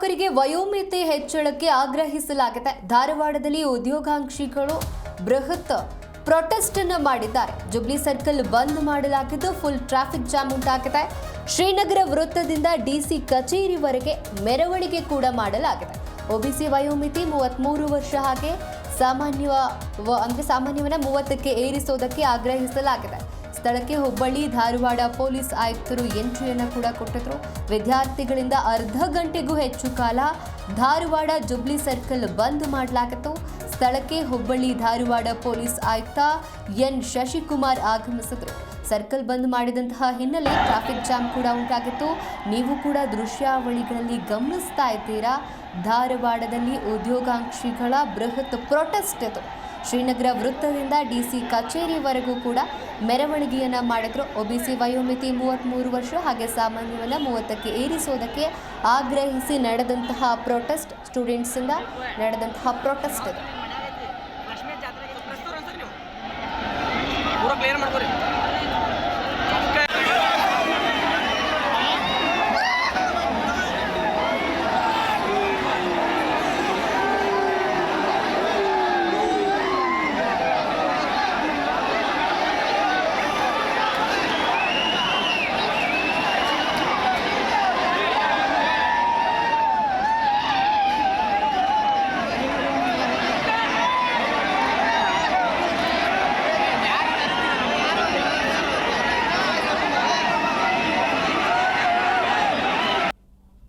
ನೌಕರಿಗೆ ವಯೋಮಿತಿ ಹೆಚ್ಚಳಕ್ಕೆ ಆಗ್ರಹಿಸಲಾಗಿದೆ. ಧಾರವಾಡದಲ್ಲಿ ಉದ್ಯೋಗಾಂಕ್ಷಿಗಳು ಬೃಹತ್ ಪ್ರೊಟೆಸ್ಟ್ ಅನ್ನು ಮಾಡಿದ್ದಾರೆ. ಜುಬ್ಲಿ ಸರ್ಕಲ್ ಬಂದ್ ಮಾಡಲಾಗಿದ್ದು ಫುಲ್ ಟ್ರಾಫಿಕ್ ಜಾಮ್ ಉಂಟಾಗಿದೆ. ಶ್ರೀನಗರ ವೃತ್ತದಿಂದ ಡಿಸಿ ಕಚೇರಿವರೆಗೆ ಮೆರವಣಿಗೆ ಕೂಡ ಮಾಡಲಾಗಿದೆ. ಒಬಿಸಿ ವಯೋಮಿತಿ ಮೂವತ್ಮೂರು ವರ್ಷ ಹಾಗೆ ಸಾಮಾನ್ಯ ಅಂದ್ರೆ ಸಾಮಾನ್ಯವನ್ನ ಮೂವತ್ತಕ್ಕೆ ಏರಿಸೋದಕ್ಕೆ ಆಗ್ರಹಿಸಲಾಗಿದೆ. ಸ್ಥಳಕ್ಕೆ ಹುಬ್ಬಳ್ಳಿ, ಧಾರವಾಡ ಪೊಲೀಸ್ ಆಯುಕ್ತರು ಎಂಟ್ರಿಯನ್ನು ಕೂಡ ಕೊಟ್ಟಿದ್ರು. ವಿದ್ಯಾರ್ಥಿಗಳಿಂದ ಅರ್ಧ ಗಂಟೆಗೂ ಹೆಚ್ಚು ಕಾಲ ಧಾರವಾಡ ಜುಬ್ಲಿ ಸರ್ಕಲ್ ಬಂದ್ ಮಾಡಲಾಗಿತ್ತು. ಸ್ಥಳಕ್ಕೆ ಹುಬ್ಬಳ್ಳಿ, ಧಾರವಾಡ ಪೊಲೀಸ್ ಆಯುಕ್ತ ಎನ್. ಶಶಿಕುಮಾರ್ ಆಗಮಿಸಿದ್ರು. ಸರ್ಕಲ್ ಬಂದ್ ಮಾಡಿದಂತಹ ಹಿನ್ನೆಲೆ ಟ್ರಾಫಿಕ್ ಜಾಮ್ ಕೂಡ ಉಂಟಾಗಿತ್ತು. ನೀವು ಕೂಡ ದೃಶ್ಯಾವಳಿಗಳಲ್ಲಿ ಗಮನಿಸ್ತಾ ಇದ್ದೀರಾ? ಧಾರವಾಡದಲ್ಲಿ ಉದ್ಯೋಗಾಂಕ್ಷಿಗಳ ಬೃಹತ್ ಪ್ರೊಟೆಸ್ಟ್ ಇದು. ಶ್ರೀನಗರ ವೃತ್ತದಿಂದ ಡಿಸಿ ಕಚೇರಿವರೆಗೂ ಕೂಡ ಮೆರವಣಿಗೆಯನ್ನು ಮಾಡಿದ್ರು. ಒಬಿಸಿ ವಯೋಮಿತಿ ಮೂವತ್ತ್ಮೂರು ವರ್ಷ ಹಾಗೆ ಸಾಮಾನ್ಯವನ್ನು ಮೂವತ್ತಕ್ಕೆ ಏರಿಸೋದಕ್ಕೆ ಆಗ್ರಹಿಸಿ ನಡೆದಂತಹ ಪ್ರೊಟೆಸ್ಟ್ ಸ್ಟೂಡೆಂಟ್ಸಿಂದ ನಡೆದಂತಹ ಪ್ರೊಟೆಸ್ಟ್